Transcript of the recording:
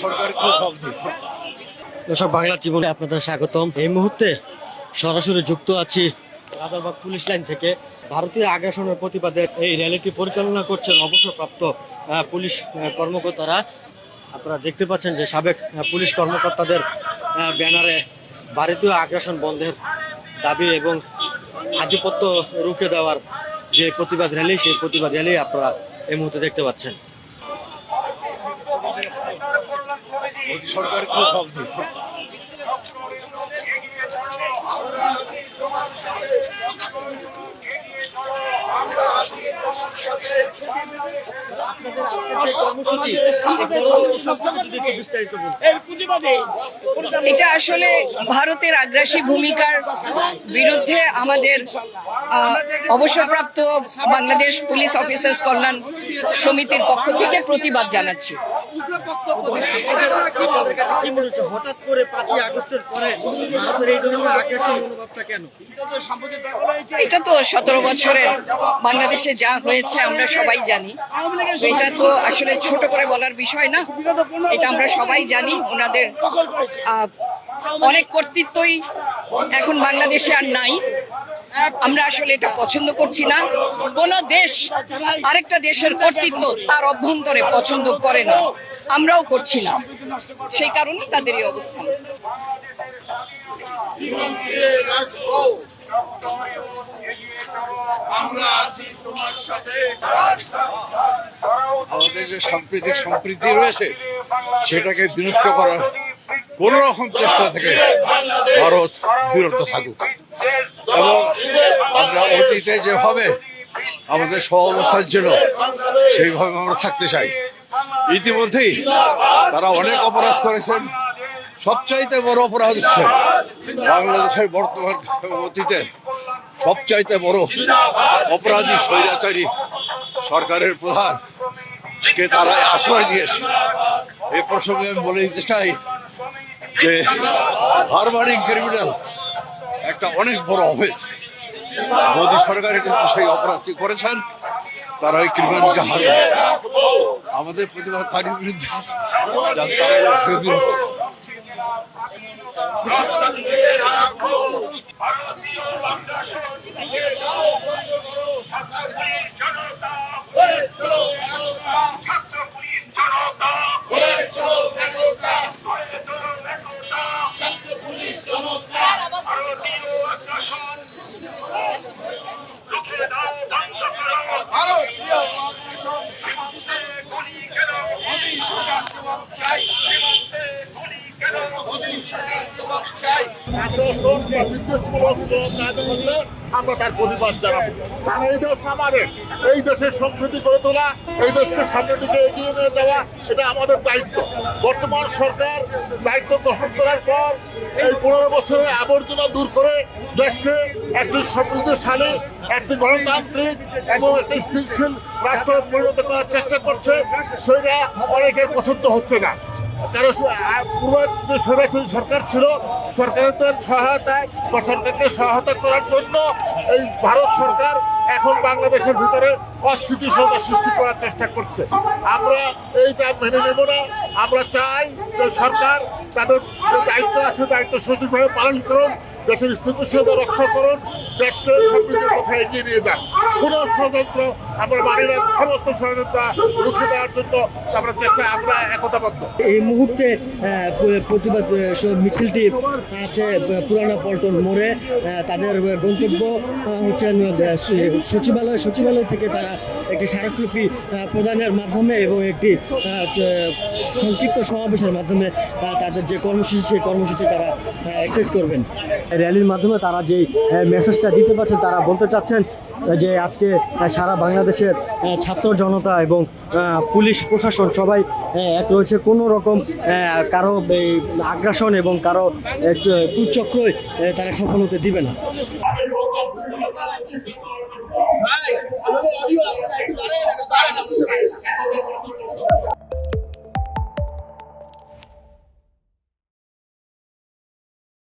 সরকার খুব দর্শক, বাংলা জীবনে আপনাদের স্বাগতম। এই মুহূর্তে সরাসরি যুক্ত আছি রাজারবাগ পুলিশ লাইন থেকে। ভারতীয় আগ্রাসনের প্রতিবাদে এই র্যালিটি পরিচালনা করছেন অবসরপ্রাপ্ত পুলিশ কর্মকর্তারা। আপনারা দেখতে পাচ্ছেন যে সাবেক পুলিশ কর্মকর্তাদের ব্যানারে ভারতীয় আগ্রাসন বন্ধের দাবি এবং আধিপত্য রুখে দেওয়ার যে প্রতিবাদ র্যালি, সেই প্রতিবাদ র্যালি আপনারা এই মুহূর্তে দেখতে পাচ্ছেন মোদী সরকার খুব বলুন এটা আসলে ভারতের আগ্রাসী ভূমিকার বিরুদ্ধে আমাদের অবসরপ্রাপ্ত বাংলাদেশ পুলিশ অফিসার্স কল্যাণ সমিতির পক্ষ থেকে প্রতিবাদ জানাচ্ছি। এটা তো সতেরো বছরের বাংলাদেশে যা হয়েছে আমরা সবাই জানি। এটা তো আসলে ছোট করে বলার বিষয় না। এটা আমরা সবাই জানি। ওনাদের অনেক কর্তৃত্বই এখন বাংলাদেশে আর নাই। আমরা আসলে এটা পছন্দ করছি না। কোন দেশ, আরেকটা দেশের কর্তৃত্ব তার অভ্যন্তরে পছন্দ করে না। আমরাও করছি না। সেই কারণেই তাদের এই অবস্থান। আমাদের যে সাম্প্রতিক সম্প্রীতি রয়েছে, সেটাকে বিনষ্ট করার কোন রকম চেষ্টা থেকে ভারত বিরত থাকুক। এবং আমরা অতীতে যেভাবে আমাদের সহাবস্থান ছিল সেইভাবে আমরা থাকতে চাই। ইতিমধ্যেই তারা অনেক অপরাধ করেছেন। সবচাইতে বড় অপরাধ হচ্ছে বাংলাদেশের বর্তমান অতীতে সবচাইতে বড় অপরাধী স্বৈরাচারী সরকারের প্রধান কে তারা আশ্রয় দিয়েছে এ প্রসঙ্গে আমি বলে দিতে চাই যে হারবারিং ক্রিমিনাল একটা অনেক বড় অফিস মোদী সরকারের কিন্তু সেই অপরাধটি করেছেন। তারা ওই ক্রিমিনালকে হারবে আমাদের প্রতিবাদ তারই। বিরুদ্ধে তারা বিদ্বেষমূলক কাজ করলে আমরা তার প্রতিবাদ জানাব কারণ এই দেশ আমাদের এই দেশের সংস্কৃতি করে তোলা এই দেশকে সামনের দিকে এগিয়ে নিয়ে যাওয়া এটা আমাদের দায়িত্ব। বর্তমান সরকার দায়িত্ব গ্রহণ করার পর এই পনেরো বছরের আবর্জনা দূর করে দেশকে একটি সমৃদ্ধশালী একটি গণতান্ত্রিক এবং একটি স্থিতিশীল রাষ্ট্র পরিণত করার চেষ্টা করছে সেটা অনেকের পছন্দ হচ্ছে না। কারণ পূর্ব সরাসরি সরকার ছিল, সরকারের সহায়তায় বা সরকারকে সহায়তা করার জন্য এই ভারত সরকার এখন বাংলাদেশের ভিতরে অস্থিতিশীলতা সৃষ্টি করার চেষ্টা করছে। আমরা এইটা মেনে নেব না। আমরা চাই যে সরকার তাদের দায়িত্ব আছে, দায়িত্ব সঠিকভাবে পালন করুন দেশের স্থিতিশীলতা রক্ষা করুন, দেশকে সমৃদ্ধির পথে এগিয়ে নিয়ে যান। কোনো ষড়যন্ত্র আমরা না, সমস্ত ষড়যন্ত্র রুখে দেওয়ার জন্য আমরা চেষ্টা, আমরা একতাবদ্ধ। এই মুহূর্তে প্রতিবাদ মিছিলটি আছে পুরানা পল্টন মোড়ে তাদের গন্তব্য হচ্ছে সচিবালয়। সচিবালয় থেকে তারা একটি স্মারকলিপি প্রদানের মাধ্যমে এবং একটি সংক্ষিপ্ত সমাবেশের মাধ্যমে তাদের যে কর্মসূচি, সেই কর্মসূচি তারা এক্সপ্রেস করবেন। র্যালির মাধ্যমে তারা যে মেসেজটা দিতে পারছেন, তারা বলতে চাচ্ছেন যে আজকে সারা বাংলাদেশের ছাত্র জনতা এবং পুলিশ প্রশাসন সবাই এক রয়েছে। কোনো রকম কারও আগ্রাসন এবং কারও কুচক্রই তারা সফল হতে দিবে না।